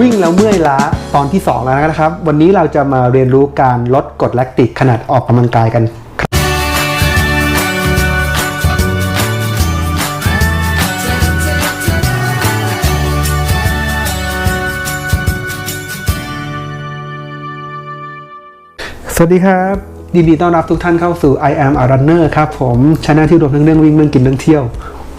วิ่งแล้วเมื่อยล้าตอนที่ 2 แล้วนะครับ วันนี้เราจะมาเรียนรู้การลดกรดแลคติกขนาดออกกำลังกายกัน สวัสดีครับยินดีต้อนรับทุกท่านเข้าสู่ I am a runner ครับผมช anel ที่รวมทั้งเรื่องวิ่งเรื่องกินเรื่องเที่ยว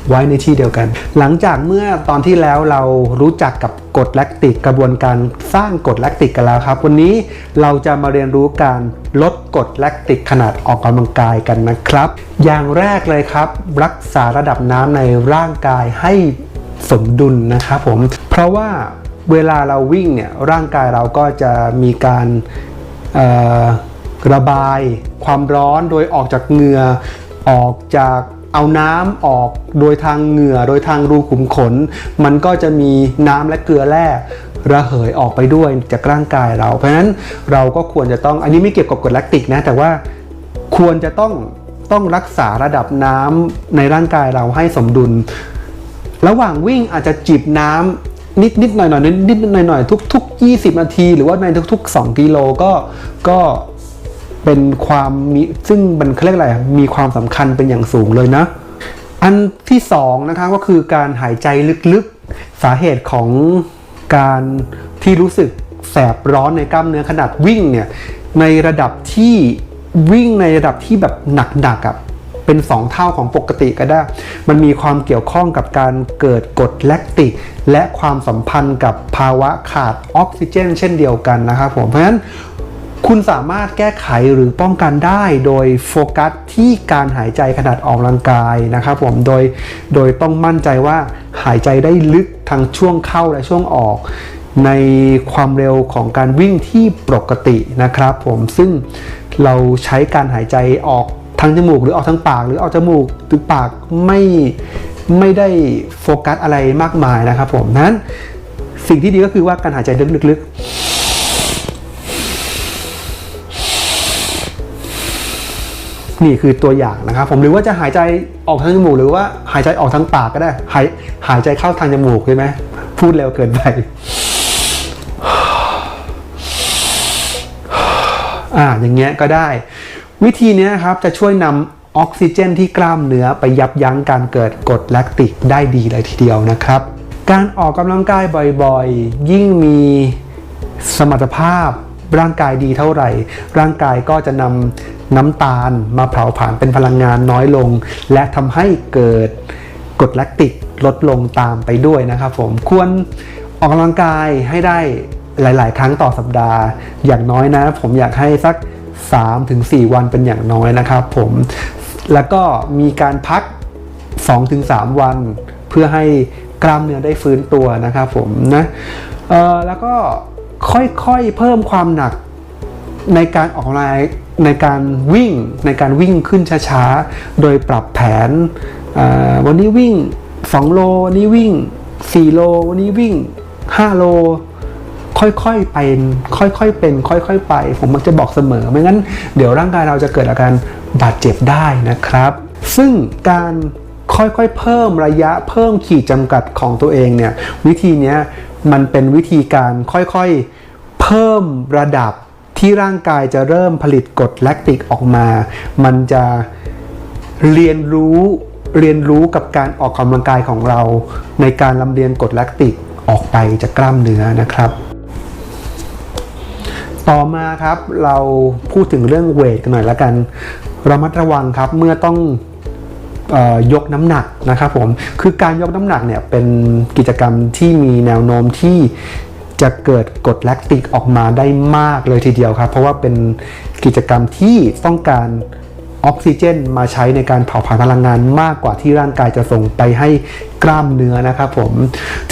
ไว้ในที่เดียวกัน หลังจากเมื่อตอนที่แล้วเรารู้จักกับกรดแลคติกกระบวนการสร้างกรดแลคติกกันแล้วครับ วันนี้เราจะมาเรียนรู้การลดกรดแลคติกขนาดออกกำลังกายกันนะครับ อย่างแรกเลยครับ รักษาระดับน้ำในร่างกายให้สมดุลนะครับผม เพราะว่าเวลาเราวิ่งเนี่ยร่างกายเราก็จะมีการระบายความร้อนโดยออกจากเหงื่อออกจาก เอาน้ำออกโดยทางเหงื่อโดยทางรูขุมขน มันก็จะมีน้ำและเกลือแร่ระเหยออกไปด้วยจากร่างกายเรา เพราะฉะนั้นเราก็ควรจะต้องอันนี้ไม่เกี่ยวกับกรดแลคติกนะ แต่ว่าควรจะต้องต้องรักษาระดับน้ำในร่างกายเราให้สมดุล ระหว่างวิ่งอาจจะจิบน้ำนิดนิดหน่อยหน่อยนิดนิดหน่อยหน่อยทุกทุก 20 นาที หรือว่าในทุกๆ 2 กิโลก็ก็ เป็นความมีซึ่งมันเขาเรียกอะไรมีความสำคัญเป็นอย่างสูงเลยนะ อันที่สองนะคะก็คือการหายใจลึกๆ สาเหตุของการที่รู้สึกแสบร้อนในกล้ามเนื้อขนาดวิ่งเนี่ยในระดับที่วิ่งในระดับที่แบบหนักๆอะเป็น 2 เท่าของปกติก็ได้ มันมีความเกี่ยวข้องกับการเกิดกรดแลคติก และความสัมพันธ์กับภาวะขาดออกซิเจน เช่นเดียวกันนะครับผมเพราะฉะนั้น คุณสามารถแก้ไขหรือป้องกันได้โดยโฟกัสที่การหายใจขนาดออกกำลังกายนะครับผมโดยโดยต้องมั่นใจว่าหายใจได้ลึกทั้งช่วงเข้าและช่วงออก ในความเร็วของการวิ่งที่ปกตินะครับผมซึ่งเราใช้การหายใจออกทางจมูกหรือออกทางปาก หรือออกจมูกหรือปากไม่ไม่ได้โฟกัสอะไรมากมายนะครับผมนั้นสิ่งที่ดีก็คือว่าการหายใจลึกๆ นี่คือตัวอย่างนะครับผมหรือว่าจะหายใจออกทางจมูกหรือว่าหายใจออกทางปากก็ได้ หายหายใจเข้าทางจมูกใช่ไหมพูดเร็วเกินไปอ่าอย่างเงี้ยก็ได้ วิธีนี้ครับจะช่วยนำออกซิเจนที่กล้ามเนื้อไปยับยั้งการเกิดกรดแลคติกได้ดีเลยทีเดียวนะครับ การออกกำลังกายบ่อยๆ ยิ่งมีสมรรถภาพ ร่างกายดีเท่าไหร่ ร่างกายก็จะนำน้ำตาลมาเผาผลาญเป็นพลังงานน้อยลง และทำให้เกิดกรดแลคติกลดลงตามไปด้วยนะครับผมควรออกกำลังกายให้ได้หลาย ๆ ครั้งต่อสัปดาห์ อย่างน้อยนะ ผมอยากให้สัก 3-4 วันเป็นอย่างน้อยนะครับผมแล้วก็มีการพัก 2-3 วัน เพื่อให้กล้ามเนื้อได้ฟื้นตัวนะครับผมนะแล้วก็ ค่อยๆเพิ่มความหนักในการออกกำลังกายในการวิ่งในการวิ่งขึ้นช้าๆ โดยปรับแผนวันนี้วิ่ง 2 โลวันนี้วิ่ง 4 โลวันนี้วิ่ง 5 โล ค่อยๆเป็นค่อยๆเป็น ค่อย ๆ ไป ผมมักจะบอกเสมอไม่งั้นเดี๋ยวร่างกายเราจะเกิดอาการบาดเจ็บได้นะครับ ซึ่งการค่อยๆเพิ่มระยะเพิ่มขีดจำกัดของตัวเองเนี่ยวิธีเนี้ย มันเป็นวิธีการค่อยๆ เพิ่มระดับที่ร่างกายจะเริ่มผลิตกรดแลคติกออกมา มันจะเรียนรู้เรียนรู้กับการออกกำลังกายของเรา ในการลำเลียงกรดแลคติกออกไปจากกล้ามเนื้อนะครับ ต่อมาครับเราพูดถึงเรื่องเวทกันหน่อยละกันระมัดระวังครับเมื่อต้อง ยกน้ำหนักนะครับผมคือการยกน้ำหนักเนี่ยเป็นกิจกรรมที่มีแนวโน้มที่จะเกิดกรดแลคติกออกมาได้มากเลยทีเดียวครับ เพราะว่าเป็นกิจกรรมที่ต้องการออกซิเจนมาใช้ในการเผาผลาญพลังงานมากกว่าที่ร่างกายจะส่งไปให้กล้ามเนื้อนะครับผม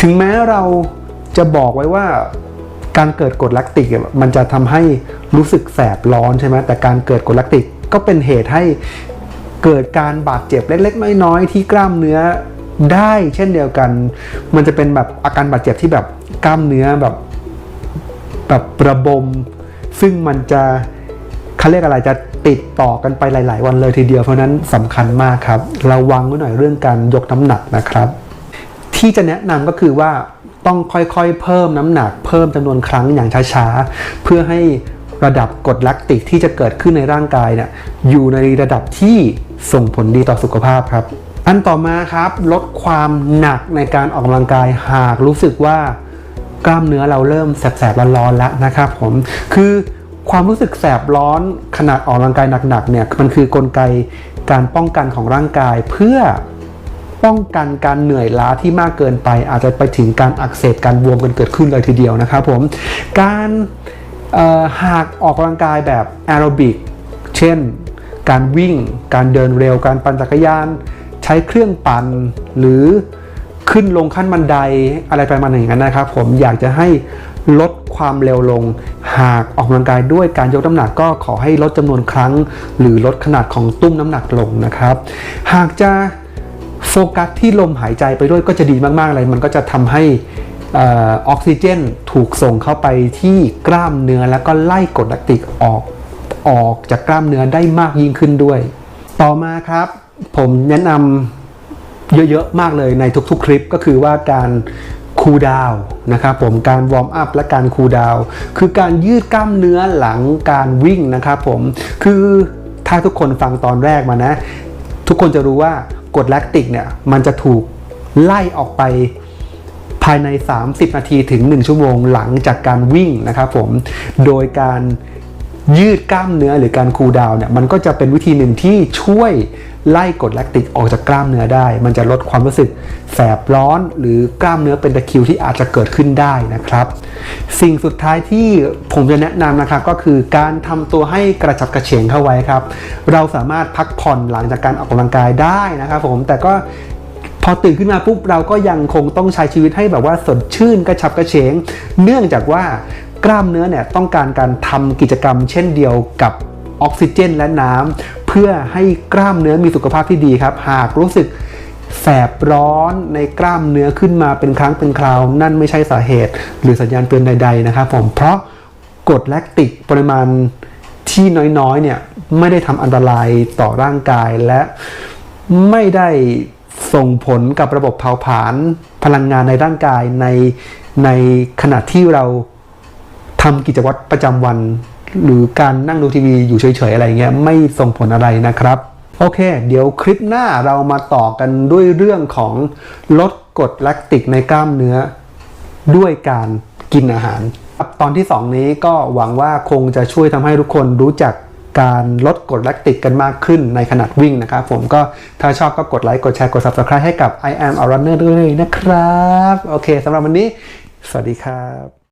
ถึงแม้เราจะบอกไว้ว่าการเกิดกรดแลคติกมันจะทำให้รู้สึกแสบร้อนใช่ไหมแต่การเกิดกรดแลคติกก็เป็นเหตุให้ เกิดการบาดเจ็บเล็กๆ น้อยๆ ที่กล้ามเนื้อได้เช่นเดียวกัน มันจะเป็นแบบอาการบาดเจ็บที่แบบกล้ามเนื้อแบบแบบระบม ซึ่งมันจะเขาเรียกอะไรจะติดต่อกันไปหลาย ๆ วันเลยทีเดียวเพราะนั้นสำคัญมากครับ ระวังไว้หน่อยเรื่องการยกน้ำหนักนะครับ ที่จะแนะนำก็คือว่าต้องค่อยๆ เพิ่มน้ำหนัก เพิ่มจำนวนครั้งอย่างช้าๆ เพื่อให้ระดับกรดแลคติกที่จะเกิดขึ้นในร่างกายเนี่ยอยู่ในระดับที่ ส่งผลดีต่อสุขภาพครับ อันต่อมาครับลดความหนักในการออกกำลังกายหากรู้สึกว่ากล้ามเนื้อเราเริ่มแสบๆร้อนๆแล้วนะครับผมคือความรู้สึกแสบร้อนขณะออกกำลังกายหนักๆเนี่ยมันคือกลไกการป้องกันของร่างกายเพื่อป้องกันการเหนื่อยล้าที่มากเกินไป อาจจะไปถึงการอักเสบการบวมกันเกิดขึ้นเลยทีเดียวนะครับผมการหากออกกำลังกายแบบแอโรบิกเช่น การวิ่ง การเดินเร็ว การปั่นจักรยาน ใช้เครื่องปั่นหรือขึ้นลงขั้นบันไดอะไรประมาณอย่างนั้นนะครับ ผมอยากจะให้ลดความเร็วลง หากออกกำลังกายด้วยการยกน้ำหนักก็ขอให้ลดจำนวนครั้ง หรือลดขนาดของตุ้มน้ำหนักลงนะครับ หากจะโฟกัสที่ลมหายใจไปด้วยก็จะดีมากๆเลยมันก็จะทำให้ออกซิเจนถูกส่งเข้าไปที่กล้ามเนื้อแล้วก็ไล่กรดแลคติกออก ออกจากกล้ามเนื้อได้มากยิ่งขึ้นด้วย ต่อมาครับ ผมแนะนำเยอะๆมากเลยในทุกๆ คลิปก็คือว่าการคูลดาวนะครับผมการวอร์มอัพและการคูลดาวคือการยืดกล้ามเนื้อหลังการวิ่งนะครับผมคือถ้าทุกคนฟังตอนแรกมานะ ทุกคนจะรู้ว่ากดแลคติกเนี่ยมันจะถูกไล่ออกไปภายใน 30 นาทีถึง 1 ชั่วโมงหลังจากการวิ่งนะครับผม โดยการ ยืดกล้ามเนื้อหรือการคูลดาวน์เนี่ยมันก็จะเป็นวิธีหนึ่งที่ช่วยไล่กรดแลคติกออกจากกล้ามเนื้อได้ มันจะลดความรู้สึกแสบร้อนหรือกล้ามเนื้อเป็นตะคริวที่อาจจะเกิดขึ้นได้นะครับ สิ่งสุดท้ายที่ผมจะแนะนำนะครับก็คือการทำตัวให้กระฉับกระเฉงเข้าไว้ครับ เราสามารถพักผ่อนหลังจากการออกกำลังกายได้นะครับผมแต่ก็พอตื่นขึ้นมาปุ๊บเราก็ยังคงต้องใช้ชีวิตให้แบบว่าสดชื่นกระฉับกระเฉง เนื่องจากว่า กล้ามเนื้อเนี่ยต้องการการทำกิจกรรม เช่นเดียวกับออกซิเจน และน้ำเพื่อให้กล้ามเนื้อมีสุขภาพที่ดีครับ หากรู้สึกแสบร้อนในกล้ามเนื้อขึ้นมาเป็นครั้งเป็นคราว นั่นไม่ใช่สาเหตุ หรือสัญญาณเตือนใด ๆ นะครับผมเพราะกรดแลคติกปริมาณที่น้อยๆเนี่ยไม่ได้ทำอันตรายต่อร่างกายและไม่ได้ส่งผลกับระบบเผาผลาญพลังงานในร่างกายในในขณะที่เรา ทำกิจวัตรประจำวัน หรือการนั่งดูทีวีอยู่เฉยๆอะไรเงี้ยไม่ส่งผลอะไรนะครับ โอเค เดี๋ยวคลิปหน้าเรามาต่อกันด้วยเรื่องของลดกรดแลคติกในกล้ามเนื้อ ด้วยการกินอาหาร ตอนที่ 2 นี้ก็หวังว่าคงจะช่วยทำให้ทุกคนรู้จักการลดกรดแลคติกกันมากขึ้นในขนาดวิ่งนะครับ ผมก็ถ้าชอบก็กดไลค์กดแชร์กด subscribe ให้กับ I am a runner ด้วยนะครับ โอเคสำหรับวันนี้ สวัสดีครับ